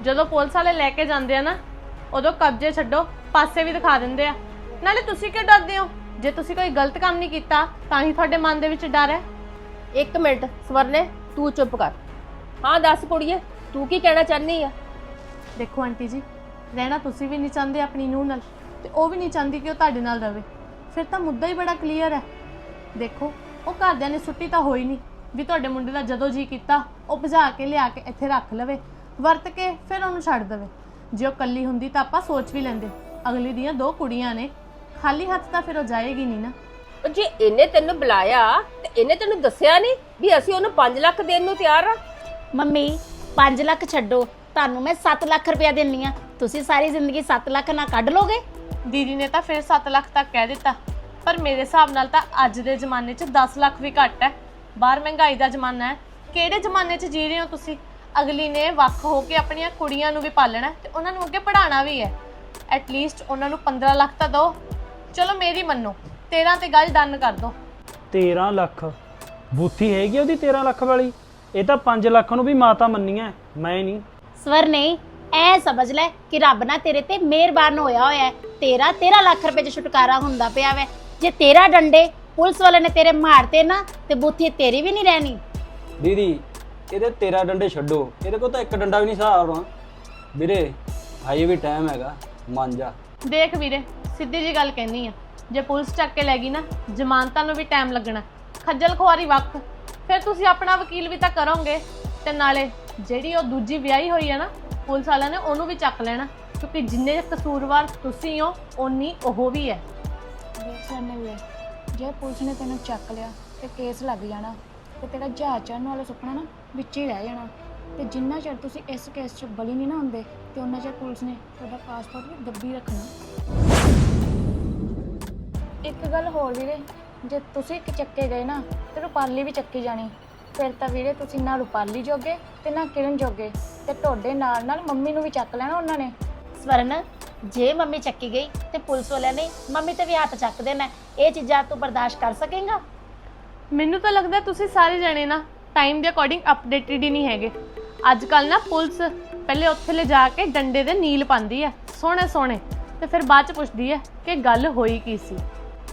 ਜਦੋਂ ਪੁਲਿਸ ਵਾਲੇ ਲੈ ਕੇ ਜਾਂਦੇ ਆ ਨਾ ਉਦੋਂ ਕਬਜ਼ੇ ਛੱਡੋ ਪਾਸੇ ਵੀ ਦਿਖਾ ਦਿੰਦੇ ਆ। ਨਾਲੇ ਤੁਸੀਂ ਕਿਉਂ ਡਰਦੇ ਹੋ? ਜੇ ਤੁਸੀਂ ਕੋਈ ਗਲਤ ਕੰਮ ਨਹੀਂ ਕੀਤਾ ਤਾਂ ਹੀ ਤੁਹਾਡੇ ਮਨ ਦੇ ਵਿੱਚ ਡਰ ਹੈ। ਇੱਕ ਮਿੰਟ ਸਵਰਨੇ ਤੂੰ ਚੁੱਪ ਕਰ। ਹਾਂ ਦੱਸ ਕੁੜੀਏ ਤੂੰ ਕੀ ਕਹਿਣਾ ਚਾਹਨੀ ਆ? ਦੇਖੋ ਆਂਟੀ ਜੀ ਰਹਿਣਾ ਤੁਸੀਂ ਵੀ ਨਹੀਂ ਚਾਹੁੰਦੇ ਆਪਣੀ ਨੂੰਹ ਨਾਲ ਤੇ ਉਹ ਵੀ ਨਹੀਂ ਚਾਹੁੰਦੀ ਕਿ ਉਹ ਤੁਹਾਡੇ ਨਾਲ ਰਵੇ। ਫਿਰ ਤਾਂ ਮੁੱਦਾ ਹੀ ਬੜਾ ਕਲੀਅਰ ਹੈ। ਦੇਖੋ ਉਹ ਘਰਦਿਆਂ ਨੇ ਸੁੱਟੀ ਤਾਂ ਹੋਈ ਨਹੀਂ ਵੀ ਤੁਹਾਡੇ ਮੁੰਡੇ ਦਾ ਜਦੋਂ ਜੀ ਕੀਤਾ ਉਹ ਭਜਾ ਕੇ ਲਿਆ ਕੇ ਇੱਥੇ ਰੱਖ ਲਵੇ ਵਰਤ ਕੇ ਫਿਰ ਉਹਨੂੰ ਛੱਡ ਦੇਵੇ। ਜੇ ਉਹ ਕੱਲੀ ਹੁੰਦੀ ਤਾਂ ਆਪਾਂ ਸੋਚ ਵੀ ਲੈਂਦੇ। ਅਗਲੀ ਦੀਆਂ ਦੋ ਕੁੜੀਆਂ ਨੇ ਖਾਲੀ ਹੱਥ ਤਾਂ ਫਿਰ ਉਹ ਜਾਏਗੀ ਨਹੀਂ ਨਾ। ਉਹ ਜੇ ਇਹਨੇ ਤੈਨੂੰ ਬੁਲਾਇਆ ਤੇ ਇਹਨੇ ਤੈਨੂੰ ਦੱਸਿਆ ਨਹੀਂ ਵੀ ਅਸੀਂ ਉਹਨੂੰ 5 ਲੱਖ ਦੇਣ ਨੂੰ ਤਿਆਰ ਆ? ਮੰਮੀ 5 ਲੱਖ ਛੱਡੋ। ਤੁਹਾਨੂੰ ਮੈਂ 7 ਲੱਖ ਰੁਪਇਆ ਦਿੰਨੀ ਆ। ਤੁਸੀਂ ਸਾਰੀ ਜ਼ਿੰਦਗੀ 7 ਲੱਖ ਨਾ ਕੱਢ ਲੋਗੇ? ਦੀਦੀ ਨੇ ਤਾਂ ਫਿਰ 7 ਲੱਖ ਤੱਕ ਕਹਿ ਦਿੱਤਾ। ਪਰ ਮੇਰੇ ਹਿਸਾਬ ਨਾਲ ਤਾਂ ਅੱਜ ਦੇ ਜ਼ਮਾਨੇ 'ਚ 10 ਲੱਖ ਵੀ ਘੱਟ ਹੈ। ਬਾਹਰ ਮਹਿੰਗਾਈ ਦਾ ਜ਼ਮਾਨਾ ਹੈ। ਕਿਹੜੇ ਜ਼ਮਾਨੇ 'ਚ ਜੀ ਰਹੇ ਹੋ ਤੁਸੀਂ? ਅਗਲੀ ਨੇ ਵੱਖ ਹੋ ਕੇ ਆਪਣੀਆਂ ਕੁੜੀਆਂ ਨੂੰ ਵੀ ਪਾਲਣਾ ਤੇ ਉਹਨਾਂ ਨੂੰ ਅੱਗੇ ਪੜ੍ਹਾਉਣਾ ਵੀ ਹੈ। ਐਟ ਲੀਸਟ ਉਹਨਾਂ ਨੂੰ 15 ਲੱਖ ਤਾਂ ਦਿਓ। ਚਲੋ ਮੇਰੀ ਮੰਨੋ 13 ਤੇ ਗੱਲ ਡਨ ਕਰ ਦਿਓ 13 ਲੱਖ। ਬੂਥੀ ਹੈਗੀ ਆ ਉਹਦੀ 13 ਲੱਖ ਵਾਲੀ? ਇਹ ਤਾਂ 5 ਲੱਖ ਨੂੰ ਵੀ ਮਾਤਾ ਮੰਨੀ ਐ ਮੈਂ ਨਹੀਂ। ਸਵਰ ਨਹੀਂ ਐ ਸਮਝ ਲੈ ਕਿ ਰੱਬ ਨਾ ਤੇਰੇ ਤੇ ਮਿਹਰਬਾਨ ਹੋਇਆ ਹੋਇਆ ਹੈ ਤੇਰਾ 13 ਲੱਖ ਰੁਪਏ ਚ ਛੁਟਕਾਰਾ ਹੁੰਦਾ ਪਿਆ ਵੈ। ਜੇ ਤੇਰਾ ਡੰਡੇ ਪੁਲਿਸ ਵਾਲੇ ਨੇ ਤੇਰੇ ਮਾਰਤੇ ਨਾ ਤੇ ਬੁੱਥੀ ਤੇਰੀ ਵੀ ਨਹੀਂ ਰਹਿਣੀ। ਦੀਦੀ ਇਹਦੇ ਤੇਰਾ ਡੰਡੇ ਛੱਡੋ। ਇਹਦੇ ਕੋਲ ਤਾਂ ਇੱਕ ਡੰਡਾ ਵੀ ਨਹੀਂ ਸਹਾਰਨਾ ਵੀਰੇ ਹਾਈ ਵੀ ਟਾਈਮ ਹੈਗਾ। ਮੰਨ ਜਾ। ਦੇਖ ਵੀਰੇ, ਸਿੱਧੀ ਜੀ ਗੱਲ ਕਹਿਨੀ ਆ। ਜੇ ਪੁਲਿਸ ਚੱਕ ਕੇ ਲੈ ਗਈ ਨਾ, ਜ਼ਮਾਨਤਾਂ ਨੂੰ ਵੀ ਟਾਈਮ ਲੱਗਣਾ। ਖੱਜਲ ਖੁਆਰੀ ਵਕਤ ਫਿਰ ਤੁਸੀਂ ਆਪਣਾ ਵਕੀਲ ਵੀ ਤਾਂ ਕਰੋਗੇ। ਤੇ ਨਾਲੇ ਜਿਹੜੀ ਉਹ ਦੂਜੀ ਵਿਆਹੀ ਹੋਈ ਹੈ ਨਾ, ਪੁਲਿਸ ਵਾਲਿਆਂ ਨੇ ਉਹਨੂੰ ਵੀ ਚੱਕ ਲੈਣਾ। ਕਿਉਂਕਿ ਜਿੰਨੇ ਕਸੂਰਵਾਰ ਤੁਸੀਂ ਹੋ, ਓਨੀ ਉਹ ਵੀ ਹੈ। ਦੇਖ ਸਾਨੇ ਵੇ ਜੇ ਪੁਲਿਸ ਨੇ ਤੈਨੂੰ ਚੱਕ ਲਿਆ ਤੇ ਕੇਸ ਲੱਗ ਜਾਣਾ, ਤੇ ਤੇਰਾ ਜਹਾਜ਼ ਚੜਨ ਵਾਲਾ ਸੁਪਨਾ ਨਾ ਵਿੱਚ ਹੀ ਰਹਿ ਜਾਣਾ। ਤੇ ਜਿੰਨਾ ਚਿਰ ਤੁਸੀਂ ਇਸ ਕੇਸ 'ਚ ਬਲੀ ਨਹੀਂ ਨਾ ਹੁੰਦੇ ਤੇ ਉਹਨਾਂ ਚਿਰ ਪੁਲਿਸ ਨੇ ਤੁਹਾਡਾ ਪਾਸਪੋਰਟ ਵੀ ਦੱਬੀ ਰੱਖਣਾ। ਇੱਕ ਗੱਲ ਹੋਰ ਵੀਰੇ ਜੇ ਤੁਸੀਂ ਇੱਕ ਚੱਕੇ ਗਏ ਨਾ ਤੇ ਰੁਪਾਲੀ ਵੀ ਚੱਕੀ ਜਾਣੀ। ਫਿਰ ਤਾਂ ਵੀਰੇ ਤੁਸੀਂ ਨਾ ਰੁਪਾਲੀ ਜੋਗੇ ਤੇ ਨਾ ਕਿਰਨ ਜੋਗੇ ਤੇ ਤੁਹਾਡੇ ਨਾਲ ਨਾਲ ਮੰਮੀ ਨੂੰ ਵੀ ਚੱਕ ਲੈਣਾ ਉਹਨਾਂ ਨੇ। ਸਵਰਨ ਜੇ ਮੰਮੀ ਚੱਕੀ ਗਈ ਤੇ ਪੁਲਿਸ ਵਾਲਿਆਂ ਨੇ ਮੰਮੀ ਤੇ ਵੀ ਹੱਥ ਚੱਕ ਦੇਣਾ ਇਹ ਚੀਜ਼ਾਂ ਤੂੰ ਬਰਦਾਸ਼ਤ ਕਰ ਸਕੇਂਗਾ? ਮੈਨੂੰ ਤਾਂ ਲੱਗਦਾ ਤੁਸੀਂ ਸਾਰੇ ਜਣੇ ਨਾ ਟਾਈਮ ਦੇ ਅਕੋਰਡਿੰਗ ਅਪਡੇਟਡ ਹੀ ਨਹੀਂ ਹੈਗੇ। ਅੱਜ ਕੱਲ ਨਾ ਪੁਲਿਸ ਪਹਿਲੇ ਉੱਥੇ ਲੈ ਜਾ ਕੇ ਡੰਡੇ ਦੇ ਨੀਲ ਪਾਉਂਦੀ ਹੈ ਸੋਹਣੇ ਸੋਹਣੇ। ਤੇ ਫਿਰ ਬਾਅਦ ਚ ਪੁੱਛਦੀ ਹੈ ਕਿ ਗੱਲ ਹੋਈ ਕੀ ਸੀ।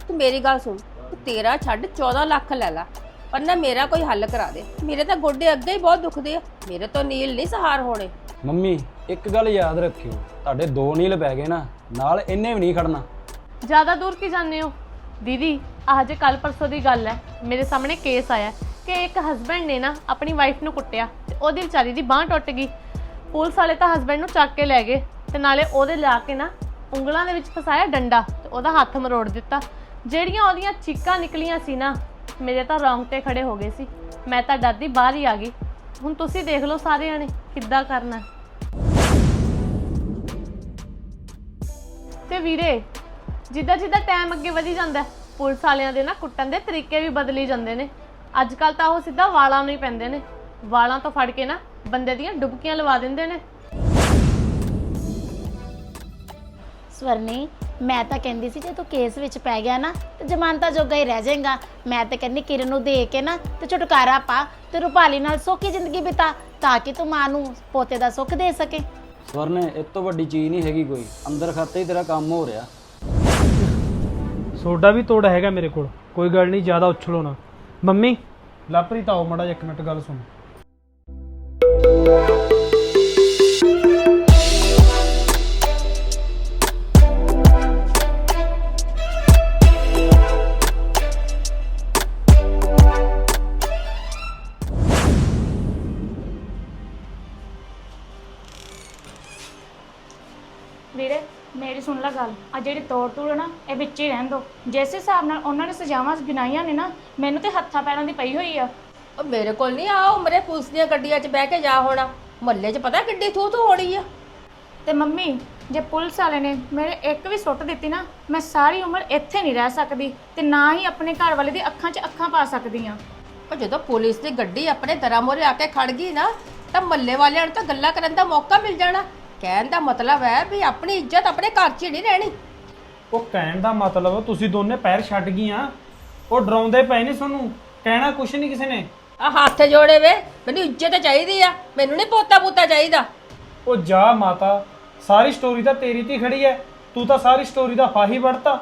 ਤੂੰ ਮੇਰੀ ਗੱਲ ਸੁਣ ਤੂੰ ਤੇਰਾ ਛੱਡ 14 ਲੱਖ ਲੈ ਲੈ ਪਰ ਨਾ ਮੇਰਾ ਕੋਈ ਹੱਲ ਕਰਾ ਦੇ। ਮੇਰੇ ਤਾਂ ਗੋਡੇ ਅੱਗੇ ਹੀ ਬਹੁਤ ਦੁਖਦੇ ਆ ਮੇਰੇ ਤੋਂ ਨੀਲ ਨਹੀਂ ਸਹਾਰ ਹੋਣੇ। ਮੰਮੀ ਇੱਕ ਗੱਲ ਯਾਦ ਰੱਖਿਓ ਤੁਹਾਡੇ ਦੋ ਨੀਲ ਪੈ ਗਏ ਨਾ ਨਾਲ ਇਹਨੇ ਵੀ ਨਹੀਂ ਖੜਨਾ। ਜ਼ਿਆਦਾ ਦੂਰ ਕੀ ਜਾਂਦੇ ਹੋ? ਦੀਦੀ ਆਹ ਜੇ ਕੱਲ ਪਰਸੋਂ ਦੀ ਗੱਲ ਹੈ ਮੇਰੇ ਸਾਹਮਣੇ ਕੇਸ ਆਇਆ ਕਿ ਇੱਕ ਹਸਬੰਡ ਨੇ ਨਾ ਆਪਣੀ ਵਾਈਫ ਨੂੰ ਕੁੱਟਿਆ ਤੇ ਉਹਦੀ ਵਿਚਾਰੀ ਦੀ ਬਾਹ ਟੁੱਟ ਗਈ। ਪੁਲਿਸ ਵਾਲੇ ਤਾਂ ਹਸਬੰਡ ਨੂੰ ਚੱਕ ਕੇ ਲੈ ਗਏ ਤੇ ਨਾਲੇ ਉਹਦੇ ਲਿਆ ਕੇ ਨਾ ਉਂਗਲਾਂ ਦੇ ਵਿੱਚ ਫਸਾਇਆ ਡੰਡਾ ਤੇ ਉਹਦਾ ਹੱਥ ਮਰੋੜ ਦਿੱਤਾ। ਜਿਹੜੀਆਂ ਉਹਦੀਆਂ ਚੀਕਾਂ ਨਿਕਲੀਆਂ ਸੀ ਨਾ, ਮੇਰੇ ਤਾਂ ਰੌਂਗਟੇ ਖੜੇ ਹੋ ਗਏ ਸੀ। ਮੈਂ ਤਾਂ ਡਰਦੀ ਬਾਹਰ ਹੀ ਆ ਗਈ। ਹੁਣ ਤੁਸੀਂ ਦੇਖ ਲਓ ਸਾਰਿਆਂ ਨੇ ਕਿੱਦਾਂ ਕਰਨਾ। ਤੇ ਵੀਰੇ ਜਿੱਦਾਂ ਜਿੱਦਾਂ ਟਾਈਮ ਅੱਗੇ ਵਧੀ ਜਾਂਦਾ, ਪੁਲਿਸ ਵਾਲਿਆਂ ਦੇ ਨਾ ਕੁੱਟਣ ਦੇ ਤਰੀਕੇ ਵੀ ਬਦਲੀ ਜਾਂਦੇ ਨੇ। ਅੱਜ ਕੱਲ ਤਾਂ ਉਹ ਸਿੱਧਾ ਵਾਲਾਂ ਨੂੰ ਹੀ ਪੈਂਦੇ ਨੇ। ਵਾਲਾਂ ਤੋਂ ਫੜ ਕੇ ਨਾ ਬੰਦੇ ਦੀਆਂ ਡੁਬਕੀਆਂ ਲਵਾ ਦਿੰਦੇ ਨੇ। ਸਵਰਨੀ ਮੈਂ ਤਾਂ ਕਹਿੰਦੀ ਸੀ ਜੇ ਤੂੰ ਕੇਸ ਵਿੱਚ ਪੈ ਗਿਆ ਨਾ ਤੇ ਜ਼ਮਾਨਤਾਂ ਜੋਗਾ ਹੀ ਰਹਿ ਜਾਏਗਾ। ਮੈਂ ਤਾਂ ਕਹਿੰਦੀ ਕਿਰਨ ਨੂੰ ਦੇ ਕੇ ਨਾ ਤੇ ਛੁਟਕਾਰਾ ਪਾ ਤੇ ਰੁਪਾਲੀ ਨਾਲ ਸੌਖੀ ਜ਼ਿੰਦਗੀ ਬਿਤਾ ਤਾਂ ਕਿ ਤੂੰ ਮਾਂ ਨੂੰ ਪੋਤੇ ਦਾ ਸੁੱਖ ਦੇ ਸਕੇ। ਸਵਰਨੇ ਇਹ ਤੋਂ ਵੱਡੀ ਚੀਜ਼ ਨਹੀਂ ਹੈਗੀ ਕੋਈ। ਅੰਦਰ ਖਾਤੇ ਹੀ ਤੇਰਾ ਕੰਮ ਹੋ ਰਿਹਾ। ਸੋਡਾ ਵੀ ਤੋੜ ਹੈਗਾ ਮੇਰੇ ਕੋਲ। ਕੋਈ ਗੱਲ ਨਹੀਂ ਜ਼ਿਆਦਾ ਉਛਲੋ ਨਾ। ਮੰਮੀ? ਲਾਪਰੀਤ ਆਓ ਮੜਾ ਇੱਕ ਮਿੰਟ ਗੱਲ ਸੁਣ। ਸੁਣ ਲੈ ਗੱਲ। ਆ ਜਿਹੜੀ ਤੋੜ ਤੂੜ ਨਾ ਇਹ ਵਿੱਚ ਹੀ ਰਹਿਣ ਦੋ। ਜਿਸ ਹਿਸਾਬ ਨਾਲ ਉਹਨਾਂ ਨੇ ਸਜ਼ਾਵਾਂ ਗਿਣਾਈਆਂ ਨੇ ਨਾ ਮੈਨੂੰ ਤੇ ਹੱਥਾਂ ਪੈਰਾਂ ਦੀ ਪਈ ਹੋਈ ਆ। ਉਹ ਮੇਰੇ ਕੋਲ ਨਹੀਂ ਆ ਉਮਰੇ ਪੁਲਿਸ ਦੀਆਂ ਗੱਡੀਆਂ 'ਚ ਬਹਿ ਕੇ ਜਾ ਹੋਣਾ। ਮਹੱਲੇ 'ਚ ਪਤਾ ਕਿੱਡੀ ਥੂ ਥੂ ਹੋਣੀ ਆ। ਤੇ ਮੰਮੀ ਜੇ ਪੁਲਿਸ ਵਾਲੇ ਨੇ ਮੇਰੇ ਇੱਕ ਵੀ ਸੁੱਟ ਦਿੱਤੀ ਨਾ ਮੈਂ ਸਾਰੀ ਉਮਰ ਇੱਥੇ ਨਹੀਂ ਰਹਿ ਸਕਦੀ ਤੇ ਨਾ ਹੀ ਆਪਣੇ ਘਰ ਵਾਲੇ ਦੀ ਅੱਖਾਂ 'ਚ ਅੱਖਾਂ ਪਾ ਸਕਦੀ ਆ ਉਹ ਜਦੋਂ ਪੁਲਿਸ ਦੀ ਗੱਡੀ ਆਪਣੇ ਦਰਾਂ ਮੋਰੇ ਆ ਕੇ ਖੜ ਗਈ ਨਾ ਤਾਂ ਮੱਲੇ ਵਾਲਿਆਂ ਨੂੰ ਤਾਂ ਗੱਲਾਂ ਕਰਨ ਦਾ ਮੌਕਾ ਮਿਲ ਜਾਣਾ। ਕਹਿਣ ਦਾ ਮਤਲਬ ਹੈ ਵੀ ਆਪਣੀ ਇੱਜ਼ਤ ਆਪਣੇ ਘਰ 'ਚ ਹੀ ਨਹੀਂ ਰਹਿਣੀ। ਉਹ ਕਹਿਣ ਦਾ ਮਤਲਬ ਤੁਸੀਂ ਦੋਨੇ ਪੈਰ ਛੱਡ ਗਈਆਂ ਉਹ ਡਰਾਉਂਦੇ ਪਏ ਨੇ ਤੁਹਾਨੂੰ ਕਹਿਣਾ ਕੁਛ ਨਹੀਂ ਕਿਸੇ ਨੇ। ਆ ਹੱਥ ਜੋੜੇ ਵੇ ਮੈਨੂੰ ਇੱਜ਼ਤ ਚਾਹੀਦੀ ਆ ਮੈਨੂੰ ਨਹੀਂ ਪੋਤਾ ਪੂਤਾ ਚਾਹੀਦਾ। ਉਹ ਜਾ ਮਾਤਾ ਸਾਰੀ ਸਟੋਰੀ ਤਾਂ ਤੇਰੀ ਤੇ ਖੜੀ ਐ ਤੂੰ ਤਾਂ ਸਾਰੀ ਸਟੋਰੀ ਦਾ ਫਾਹੀ ਵੜਤਾ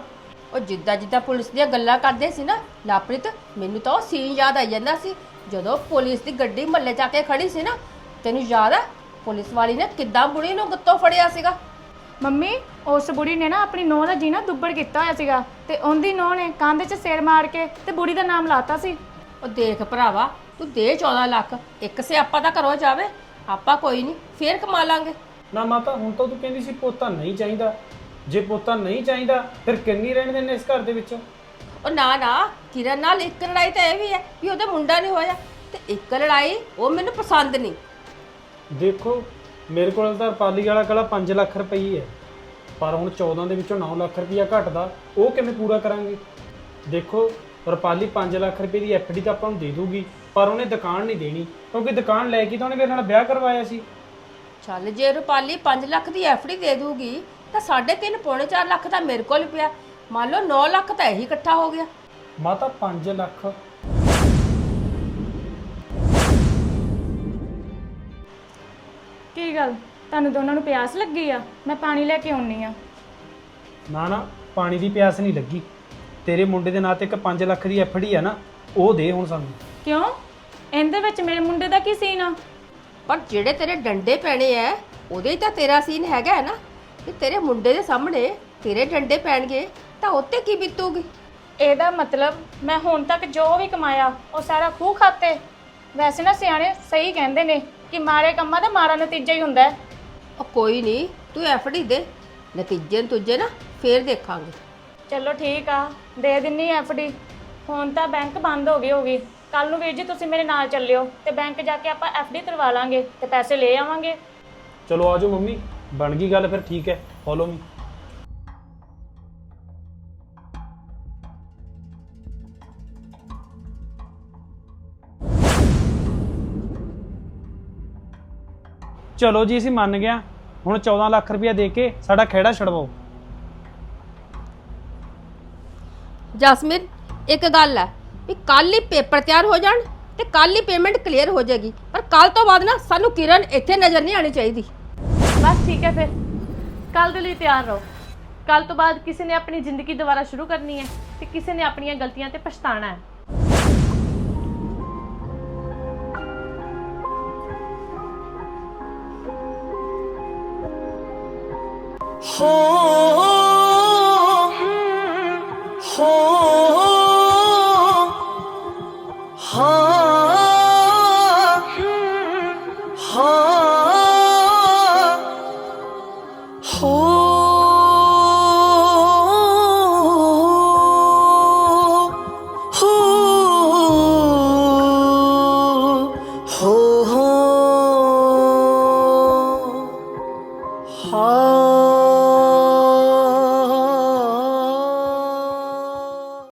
ਉਹ ਜਿੱਦਾਂ ਜਿੱਦਾਂ ਪੁਲਿਸ ਦੀਆਂ ਗੱਲਾਂ ਕਰਦੇ ਸੀ ਨਾ ਲਾਪ੍ਰਿਤ ਮੈਨੂੰ ਤਾਂ ਉਹ ਸੀਨ ਯਾਦ ਆਈ ਜਾਂਦਾ ਸੀ ਜਦੋਂ ਪੁਲਿਸ ਦੀ ਗੱਡੀ 'ਚ ਆ ਕੇ ਖੜੀ ਸੀ ਨਾ ਤੈਨੂੰ ਯਾਦ ਆ? ਪੁਲਿਸ ਵਾਲੀ ਨੇ ਕਿੱਦਾਂ ਬੁੜੀ ਨੂੰ ਗੁੱਤੋਂ ਫੜਿਆ ਸੀਗਾ? ਮੰਮੀ ਉਸ ਬੁੜੀ ਨੇ ਨਾ ਆਪਣੀ ਨੋਹ ਦਾ ਜੀਣਾ ਦੁੱਬੜ ਕੀਤਾ ਹੋਇਆ ਸੀਗਾ ਤੇ ਉਹਦੀ ਨੋਹ ਨੇ ਕੰਧ 'ਚ ਸਿਰ ਮਾਰ ਕੇ ਤੇ ਬੁੜੀ ਦਾ ਨਾਮ ਲਾਤਾ ਸੀ। ਉਹ ਦੇਖ ਭਰਾਵਾ ਤੂੰ ਦੇ 14 ਲੱਖ ਇੱਕ ਸਿਆਪਾ ਤਾਂ ਘਰੋਂ ਜਾਵੇ ਆਪਾਂ ਕੋਈ ਨਹੀਂ ਫੇਰ ਕਮਾ ਲਾਂਗੇ। ਨਾ ਮਾਤਾ ਹੁਣ ਤਾਂ ਤੂੰ ਕਹਿੰਦੀ ਸੀ ਪੋਤਾ ਨਹੀਂ ਚਾਹੀਦਾ। ਜੇ ਪੋਤਾ ਨਹੀਂ ਚਾਹੀਦਾ ਫਿਰ ਕਿੰਨੀ ਰਹਿਣ ਦੇਣੇ ਇਸ ਘਰ ਦੇ ਵਿੱਚ? ਉਹ ਨਾ ਨਾ ਕਿਰਨ ਨਾਲ ਇੱਕ ਲੜਾਈ ਤਾਂ ਇਹ ਵੀ ਹੈ ਵੀ ਉਹਦਾ ਮੁੰਡਾ ਨਹੀਂ ਹੋਇਆ ਤੇ ਇੱਕ ਲੜਾਈ ਉਹ ਮੈਨੂੰ ਪਸੰਦ ਨਹੀਂ। ਦੇਖੋ ਮੇਰੇ ਕੋਲ ਤਾਂ ਰਪਾਲੀ ਵਾਲਾ ਕਲਾ 5 ਲੱਖ ਰੁਪਈ ਹੈ ਪਰ ਹੁਣ 14 ਦੇ ਵਿੱਚੋਂ 9 ਲੱਖ ਰੁਪਈਆ ਘਟਦਾ ਉਹ ਕਿਵੇਂ ਪੂਰਾ ਕਰਾਂਗੇ? ਦੇਖੋ ਰਪਾਲੀ 5 ਲੱਖ ਰੁਪਏ ਦੀ ਐਫਡੀ ਤਾਂ ਆਪਾਂ ਨੂੰ ਦੇ ਦੂਗੀ ਪਰ ਉਹਨੇ ਦੁਕਾਨ ਨਹੀਂ ਦੇਣੀ ਕਿਉਂਕਿ ਦੁਕਾਨ ਲੈ ਕੇ ਤਾਂ ਉਹਨੇ ਮੇਰੇ ਨਾਲ ਵਿਆਹ ਕਰਵਾਇਆ ਸੀ। ਚੱਲ ਜੇ ਰੁਪਾਲੀ 5 ਲੱਖ ਦੀ ਐਫਡੀ ਦੇ ਦੂਗੀ ਤਾਂ 3.5 ਪੌਣੇ 4 ਲੱਖ ਤਾਂ ਮੇਰੇ ਕੋਲ ਪਿਆ। ਮੰਨ ਲਓ 9 ਲੱਖ ਤਾਂ ਇਹੀ ਇਕੱਠਾ ਹੋ ਗਿਆ। ਮਾਤਾ 5 ਲੱਖ ਕੀ ਗੱਲ? ਤੁਹਾਨੂੰ ਦੋਨਾਂ ਨੂੰ ਪਿਆਸ ਲੱਗੀ ਆ। ਮੈਂ ਪਾਣੀ ਲੈ ਕੇ ਆਉਣੀ ਆ। ਨਾ ਨਾ ਪਾਣੀ ਦੀ ਪਿਆਸ ਨਹੀਂ ਲੱਗੀ। ਤੇਰੇ ਮੁੰਡੇ ਦੇ ਨਾਂ ਤੇ ਇੱਕ 5 ਲੱਖ ਦੀ ਐਫਡੀ ਆ ਨਾ ਉਹ ਦੇ ਹੁਣ ਸਾਨੂੰ। ਕਿਉਂ? ਇਹਦੇ ਵਿੱਚ ਮੇਰੇ ਮੁੰਡੇ ਦਾ ਕੀ ਸੀਨ ਆ? ਪਰ ਜਿਹੜੇ ਤੇਰੇ ਡੰਡੇ ਪੈਣੇ ਐ ਉਹਦੇ ਹੀ ਤਾਂ ਤੇਰਾ ਸੀਨ ਹੈਗਾ ਹੈ ਨਾ। ਕਿ ਤੇਰੇ ਮੁੰਡੇ ਦੇ ਸਾਹਮਣੇ ਤੇਰੇ ਡੰਡੇ ਪੈਣਗੇ ਤਾਂ ਉੱਤੇ ਕੀ ਬੀਤੂਗੀ? ਇਹਦਾ ਮਤਲਬ ਮੈਂ ਹੁਣ ਤੱਕ ਜੋ ਵੀ ਕਮਾਇਆ ਉਹ ਸਾਰਾ ਖੂਹ ਖਾਤੇ। ਵੈਸੇ ਨਾ ਸਿਆਣੇ ਸਹੀ ਕਹਿੰਦੇ ਨੇ ਕਿ ਮਾੜੇ ਕੰਮਾਂ ਦਾ ਮਾੜਾ ਨਤੀਜਾ ਹੀ ਹੁੰਦਾ ਹੈ। ਉਹ ਕੋਈ ਨਹੀਂ ਤੂੰ ਐਫਡੀ ਦੇ। ਨਤੀਜੇ ਨੂੰ ਤੁਝੇ ਨਾ ਫੇਰ ਦੇਖਾਂਗੇ। ਚਲੋ ਠੀਕ ਆ ਦੇ ਦਿੰਨੀ ਐਫਡੀ ਹੁਣ ਤਾਂ ਬੈਂਕ ਬੰਦ ਹੋ ਗਈ ਹੋਗੀ ਕੱਲ ਨੂੰ ਵੀਰ ਜੀ ਤੁਸੀਂ ਮੇਰੇ ਨਾਲ ਚੱਲਿਓ ਤੇ ਬੈਂਕ ਜਾ ਕੇ ਆਪਾਂ ਐਫਡੀ ਕਰਵਾ ਲਾਂਗੇ ਤੇ ਪੈਸੇ ਲੈ ਆਵਾਂਗੇ। ਚਲੋ ਆਜੋ ਮੰਮੀ ਬਣ ਗਈ ਗੱਲ ਫਿਰ ਠੀਕ ਹੈ ਫੋਲੋ ਮੀ। ਚਲੋ ਜੀ ਅਸੀਂ ਮੰਨ ਗਿਆ। ਹੁਣ 14 ਲੱਖ ਰੁਪਇਆ ਦੇ ਕੇ ਸਾਡਾ ਖਹਿੜਾ ਛਡਵਾਓ। ਜਸਮੀਨ ਇੱਕ ਗੱਲ ਹੈ ਵੀ ਕੱਲ ਹੀ ਪੇਪਰ ਤਿਆਰ ਹੋ ਜਾਣ ਤੇ ਕੱਲ ਹੀ ਪੇਮੈਂਟ ਕਲੀਅਰ ਹੋ ਜਾਏਗੀ। ਪਰ ਕੱਲ ਤੋਂ ਬਾਅਦ ਨਾ ਸਾਨੂੰ ਕਿਰਨ ਇੱਥੇ ਨਜ਼ਰ ਨਹੀਂ ਆਣੀ ਚਾਹੀਦੀ। ਬਸ ਠੀਕ ਹੈ ਫਿਰ। ਕੱਲ ਦੇ ਲਈ ਤਿਆਰ ਰਹੋ। ਕੱਲ ਤੋਂ ਬਾਅਦ ਕਿਸੇ ਨੇ ਆਪਣੀ ਜ਼ਿੰਦਗੀ ਦੁਬਾਰਾ ਸ਼ੁਰੂ ਕਰਨੀ ਹੈ ਤੇ ਕਿਸੇ ਨੇ ਆਪਣੀਆਂ ਗਲਤੀਆਂ ਤੇ ਪਛਤਾਣਾ ਹੈ। ਹੋ